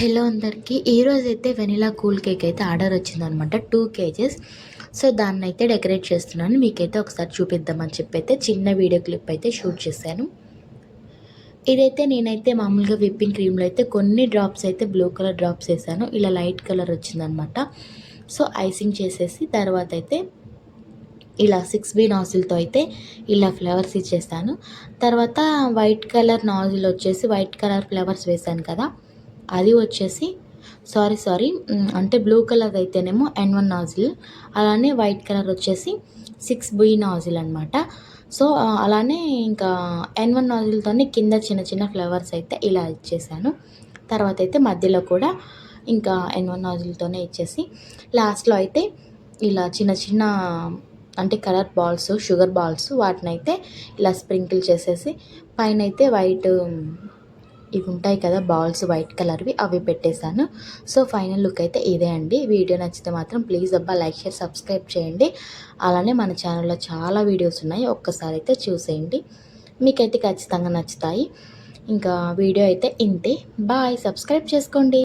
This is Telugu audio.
హలో అందరికీ. ఈరోజు అయితే వెనిలా కూల్ కేక్ అయితే ఆర్డర్ వచ్చిందనమాట. టూ కేజెస్ సో దాన్ని అయితే డెకరేట్ చేస్తున్నాను. మీకైతే ఒకసారి చూపిద్దామని చెప్పి అయితే చిన్న వీడియో క్లిప్ అయితే షూట్ చేశాను. ఇదైతే నేనైతే మామూలుగా విప్పింగ్ క్రీమ్లో అయితే కొన్ని డ్రాప్స్ అయితే బ్లూ కలర్ డ్రాప్స్ వేసాను. ఇలా లైట్ కలర్ వచ్చిందనమాట. సో ఐసింగ్ చేసేసి తర్వాత అయితే ఇలా సిక్స్ బీ నాజిల్తో అయితే ఇలా ఫ్లవర్స్ ఇచ్చేస్తాను తర్వాత వైట్ కలర్ నాజిల్ వచ్చేసి వైట్ కలర్ ఫ్లవర్స్ వేసాను కదా. అది వచ్చేసి సారీ సారీ అంటే బ్లూ కలర్ అయితేనేమో ఎన్ వన్ నాజిల్ అలానే వైట్ కలర్ వచ్చేసి సిక్స్ బి నాజిల్ అనమాట సో అలానే ఇంకా ఎన్ వన్ నాజిల్తోనే కింద చిన్న చిన్న ఫ్లవర్స్ అయితే ఇలా ఇచ్చేసాను. తర్వాత అయితే మధ్యలో కూడా ఇంకా ఎన్ వన్ నాజిల్తోనే ఇచ్చేసి లాస్ట్లో అయితే ఇలా చిన్న చిన్న అంటే కలర్ బాల్స్ షుగర్ బాల్స్ వాటిని అయితే ఇలా స్ప్రింకిల్ చేసేసి పైన అయితే వైట్ ఇవి ఉంటాయి కదా బాల్స్ వైట్ కలర్వి అవి పెట్టేశాను. సో ఫైనల్ లుక్ అయితే ఇదే అండి. వీడియో నచ్చితే మాత్రం ప్లీజ్ అబ్బా లైక్ షేర్ సబ్స్క్రైబ్ చేయండి. అలానే మన ఛానల్లో చాలా వీడియోస్ ఉన్నాయి. ఒక్కసారి అయితే చూసేయండి. మీకైతే ఖచ్చితంగా నచ్చుతాయి. ఇంకా వీడియో అయితే ఇంతే. బాయ్ సబ్స్క్రైబ్ చేసుకోండి.